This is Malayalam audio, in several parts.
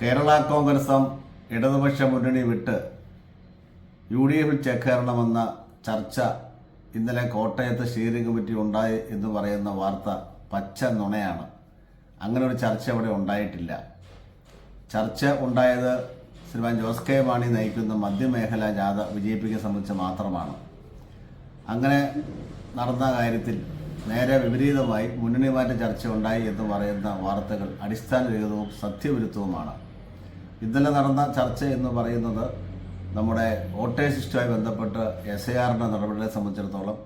കേരള കോൺഗ്രസും ഇടതുപക്ഷ മുന്നണി വിട്ട് യു ഡി എഫിൽ ചേക്കേറണമെന്ന ചർച്ച ഇന്നലെ കോട്ടയത്ത് സ്റ്റിയറിംഗ് കമ്മിറ്റി ഉണ്ടായി എന്ന് പറയുന്ന വാർത്ത പച്ച നുണയാണ്. അങ്ങനെ ഒരു ചർച്ച അവിടെ ഉണ്ടായിട്ടില്ല. ചർച്ച ഉണ്ടായത് ശ്രീമാൻ ജോസ് കെ മാണി നയിക്കുന്ന മധ്യമേഖലാ ജാഥ വിജയിപ്പിക്കാൻ സംബന്ധിച്ച് മാത്രമാണ്. അങ്ങനെ നടന്ന കാര്യത്തിൽ നേരെ വിപരീതമായി മുന്നണി മാറ്റ ചർച്ച ഉണ്ടായി എന്ന് പറയുന്ന വാർത്തകൾ അടിസ്ഥാനരഹിതവും സത്യവിരുദ്ധവുമാണ്. ഇന്നലെ നടന്ന ചർച്ച എന്ന് പറയുന്നത് നമ്മുടെ വോട്ടേഴ്സ് ലിസ്റ്റുമായി ബന്ധപ്പെട്ട് എസ് ഐ ആറിന്റെ നടപടികളെ സംബന്ധിച്ചിടത്തോളം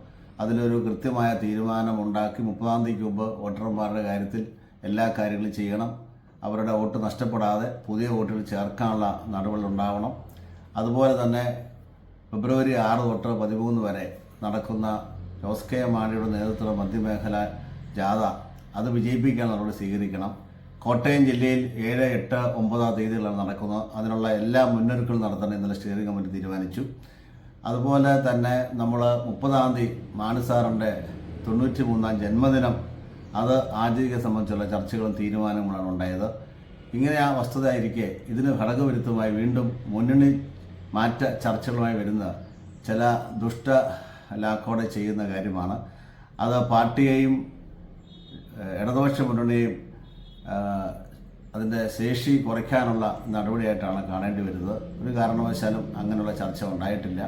അതിലൊരു കൃത്യമായ തീരുമാനം ഉണ്ടാക്കി മുപ്പതാം തീയതിക്ക് മുമ്പ് വോട്ടർമാരുടെ കാര്യത്തിൽ എല്ലാ കാര്യങ്ങളും ചെയ്യണം. അവരുടെ വോട്ട് നഷ്ടപ്പെടാതെ പുതിയ വോട്ടുകൾ ചേർക്കാനുള്ള നടപടികൾ ഉണ്ടാവണം. അതുപോലെ തന്നെ ഫെബ്രുവരി ആറ് തൊട്ട് പതിമൂന്ന് വരെ നടക്കുന്ന ജോസ് കെ മാണിയുടെ നേതൃത്വത്തിലുള്ള മധ്യമേഖല ജാഥ അത് വിജയിപ്പിക്കാൻ നടപടി സ്വീകരിക്കണം. കോട്ടയം ജില്ലയിൽ ഏഴ് എട്ട് ഒമ്പതാം തീയതികളാണ് നടക്കുന്നത്. അതിനുള്ള എല്ലാ മുന്നൊരുക്കങ്ങളും നടത്താൻ ഇന്നലെ സ്റ്റിയറിംഗ് കമ്മിറ്റി തീരുമാനിച്ചു. അതുപോലെ തന്നെ നമ്മൾ മുപ്പതാം തീയതി മാണി സാറിന്റെ തൊണ്ണൂറ്റി മൂന്നാം ജന്മദിനം അത് ആചരിക്കാൻ സംബന്ധിച്ചുള്ള ചർച്ചകളും തീരുമാനങ്ങളാണ് ഉണ്ടായത്. ഇങ്ങനെ ആ വസ്തുതയായിരിക്കെ ഇതിന് ഘടകവിരുദ്ധമായി വീണ്ടും മുന്നണി മാറ്റ ചർച്ചകളുമായി വരുന്ന ചില ദുഷ്ട ലാക്കോടെ ചെയ്യുന്ന കാര്യമാണ്. അത് പാർട്ടിയെയും ഇടതുപക്ഷ മുന്നണിയെയും അതിന്റെ ശേഷി കുറയ്ക്കാനുള്ള നടപടിയായിട്ടാണ് കാണേണ്ടി വരുന്നത്. ഒരു കാരണവശാലും അങ്ങനെയുള്ള ചർച്ച ഉണ്ടായിട്ടില്ല.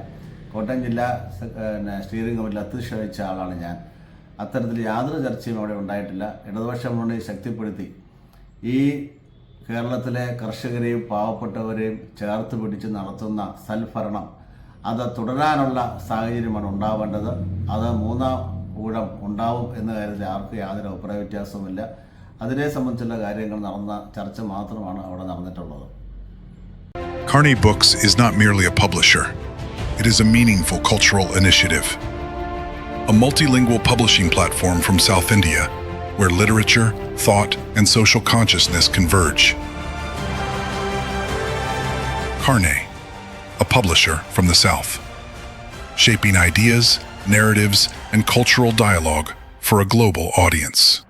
കോട്ടയം ജില്ലാ പിന്നെ സ്റ്റിയറിംഗ് കമ്മിറ്റിയിൽ അധ്യക്ഷ വഹിച്ച ആളാണ് ഞാൻ. അത്തരത്തിൽ യാതൊരു ചർച്ചയും അവിടെ ഉണ്ടായിട്ടില്ല. ഇടതുപക്ഷ മുന്നണി ശക്തിപ്പെടുത്തി ഈ കേരളത്തിലെ കർഷകരെയും പാവപ്പെട്ടവരെയും ചേർത്ത് പിടിച്ച് നടത്തുന്ന സൽഭരണം അത് തുടരാനുള്ള സാഹചര്യമാണ് ഉണ്ടാവേണ്ടത് അത് മൂന്നാം ഊഴം ഉണ്ടാവും എന്ന കാര്യത്തിൽ ആർക്കും യാതൊരു അഭിപ്രായ വ്യത്യാസവുമില്ല അതിനെ സംബന്ധിച്ചുള്ള കാര്യങ്ങൾ നടന്ന ചർച്ച മാത്രമാണ് അവിടെ നടന്നിട്ടുള്ളത് Carney Books is not merely a publisher, it is a meaningful cultural initiative. A multilingual publishing platform from South India where literature, thought, and social consciousness converge. Carney, publisher from the South, shaping ideas, narratives, and cultural dialogue for a global audience.